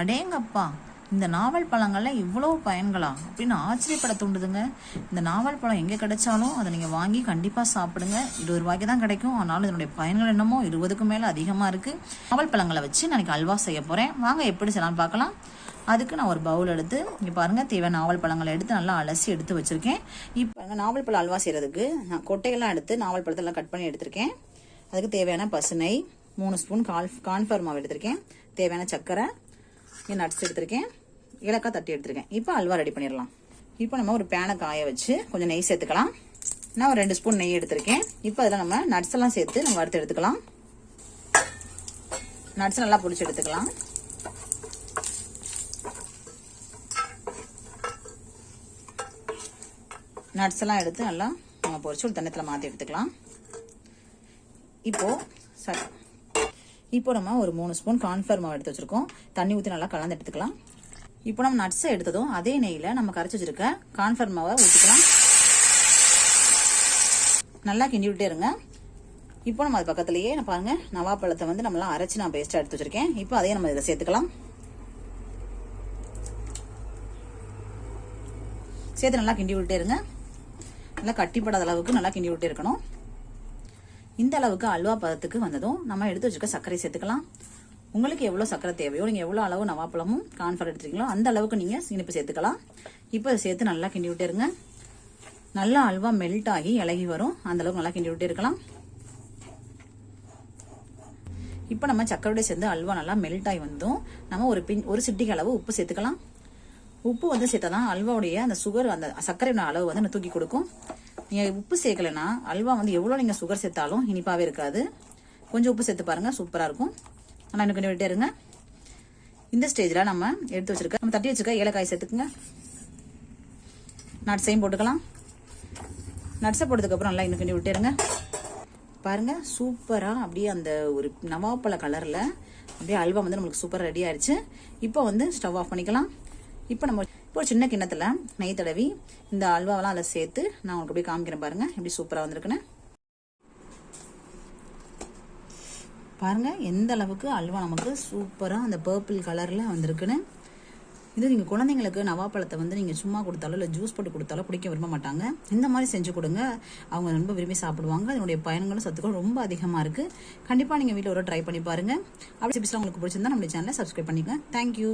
அடேங்கப்பா இந்த நாவல் பழங்கள்ல இவ்வளோ பயன்களா? அப்படின்னு ஆச்சரியப்பட தூண்டுதுங்க. இந்த நாவல் பழம் எங்கே கிடைச்சாலும் அதை நீங்கள் வாங்கி கண்டிப்பாக சாப்பிடுங்க. இருபது ரூபாய்க்கு தான் கிடைக்கும். ஆனாலும் இதனுடைய பயன்கள் என்னமோ இருபதுக்கு மேலே அதிகமாக இருக்குது நாவல் பழங்களை வச்சு நான் அல்வா செய்ய போகிறேன் வாங்க எப்படி செய்யலாம்னு பார்க்கலாம். அதுக்கு நான் ஒரு பவுல் எடுத்து இங்கே பாருங்கள் தேவையான நாவல் பழங்களை எடுத்து நல்லா அலசி எடுத்து வச்சுருக்கேன். இப்போ நாவல் பழம் அல்வா செய்கிறதுக்கு நான் கொட்டையெல்லாம் எடுத்து நாவல் பழத்தெல்லாம் கட் பண்ணி எடுத்திருக்கேன். அதுக்கு தேவையான பசுனை மூணு ஸ்பூன் கால் கான்ஃபர்மாவை மாவு எடுத்திருக்கேன். தேவையான சர்க்கரை இங்கே நட்ஸ் எடுத்திருக்கேன். ஏலக்காய் தட்டி எடுத்திருக்கேன். இப்போ அல்வா ரெடி பண்ணிடலாம். இப்போ நம்ம ஒரு பேனை காய வச்சு கொஞ்சம் நெய் சேர்த்துக்கலாம். நான் ஒரு ரெண்டு ஸ்பூன் நெய் எடுத்திருக்கேன். இப்போ அதில் நம்ம நட்ஸ் எல்லாம் சேர்த்து நம்ம வறுத்து எடுத்துக்கலாம். நட்ஸ் நல்லா பிடிச்சி எடுத்துக்கலாம். நட்ஸ் எல்லாம் எடுத்து நல்லா நம்ம பொரிச்சு ஒரு தண்ணத்தில் மாற்றி எடுத்துக்கலாம். இப்போ சரி இப்போ நம்ம ஒரு மூணு ஸ்பூன் கார்ன்ஃபிளவர் மாவு எடுத்து வச்சிருக்கோம். தண்ணி ஊற்றி நல்லா கலந்து எடுத்துக்கலாம். இப்போ நம்ம நட்ஸை எடுத்ததும் அதே நெய்யில் நம்ம கரைச்சி வச்சிருக்க கார்ன்ஃபிளவர் மாவை ஊற்றிக்கலாம் நல்லா கிண்டி விட்டே இருங்க. இப்போ நம்ம அது பக்கத்துலேயே பாருங்க நவாப்பழத்தை வந்து நம்மளாம் அரைச்சி நான் பேஸ்ட்டாக எடுத்து வச்சிருக்கேன். இப்போ அதையும் நம்ம இதில் சேர்த்துக்கலாம். சேர்த்து நல்லா கிண்டி விட்டே இருங்க. நல்லா கட்டிப்படாத அளவுக்கு நல்லா கிண்டி விட்டே இருக்கணும். இந்த அளவுக்கு அல்வா பதத்துக்கு வந்ததும் நம்ம எடுத்து வச்சுக்க சர்க்கரை சேர்த்துக்கலாம். உங்களுக்கு எவ்வளோ சர்க்கரை தேவையோ நீங்கள் எவ்வளோ அளவு நவாப்பழமும் கான்ஃபர் எடுத்துருக்கீங்களோ அந்த அளவுக்கு நீங்கள் இனிப்பு சேர்த்துக்கலாம். இப்போ இதை சேர்த்து நல்லா கிண்டி விட்டே இருங்க. நல்லா அல்வா மெல்ட் ஆகி இலகி வரும். அந்த அளவுக்கு நல்லா கிண்டி விட்டே இருக்கலாம். இப்போ நம்ம சர்க்கரையோட சேர்ந்து அல்வா நல்லா மெல்ட் ஆகி வந்தோம் நம்ம ஒரு பின் ஒரு சிட்டிக்கு அளவு உப்பு சேர்த்துக்கலாம். உப்பு வந்து சேர்த்தா தான் அல்வாவுடைய அந்த சுகர் அந்த சர்க்கரையோட அளவு வந்து தூக்கி கொடுக்கும். நீங்கள் உப்பு சேர்க்கலைன்னா அல்வா வந்து எவ்வளோ நீங்கள் சுகர் சேர்த்தாலும் இனிப்பாகவே இருக்காது. கொஞ்சம் உப்பு சேர்த்து பாருங்க சூப்பராக இருக்கும். ஆனால் இன்னும் கொஞ்சம் விட்டே இருங்க. இந்த ஸ்டேஜில் நம்ம எடுத்து வச்சிருக்க நம்ம தட்டி வச்சுருக்க ஏலக்காய் சேர்த்துக்குங்க. நட்ஸையும் போட்டுக்கலாம். நட்ஸை போட்டதுக்கப்புறம் நல்லா இன்னும் கொஞ்சம் விட்டுருங்க பாருங்க சூப்பராக அப்படியே அந்த ஒரு நவாப்பழ கலரில் அப்படியே அல்வா வந்து நம்மளுக்கு சூப்பராக ரெடி ஆயிடுச்சு. இப்போ வந்து ஸ்டவ் ஆஃப் பண்ணிக்கலாம். இப்போ நம்ம ஒரு சின்ன கிண்ணத்தில் நெய் தடவி இந்த அல்வாவெல்லாம் அதில் சேர்த்து நான் உங்களுக்கு அப்படியே காமிக்கிறேன் பாருங்க. எப்படி சூப்பராக வந்திருக்குன்னு. பாருங்கள் எந்த அளவுக்கு அல்வா நமக்கு சூப்பராக அந்த பர்பிள் கலரில் வந்திருக்குன்னு. இது நீங்கள் குழந்தைங்களுக்கு நவாப்பழத்தை வந்து நீங்கள் சும்மா கொடுத்தாலோ இல்லை ஜூஸ் போட்டு கொடுத்தாலோ குடிக்க விரும்ப மாட்டாங்க. இந்த மாதிரி செஞ்சு கொடுங்க. அவங்க ரொம்ப விரும்பி சாப்பிடுவாங்க. அதனுடைய பயன்களும் சத்துக்களும் ரொம்ப அதிகமாக இருக்குது கண்டிப்பாக நீங்கள் வீட்டில் ஒரு ட்ரை பண்ணி பாருங்கள் அப்படி சிபிஸ்லாம் உங்களுக்கு பிடிச்சிருந்தா நம்மளுடைய சேனலை சப்ஸ்கிரைப் பண்ணிக்கோங்க. தேங்க்யூ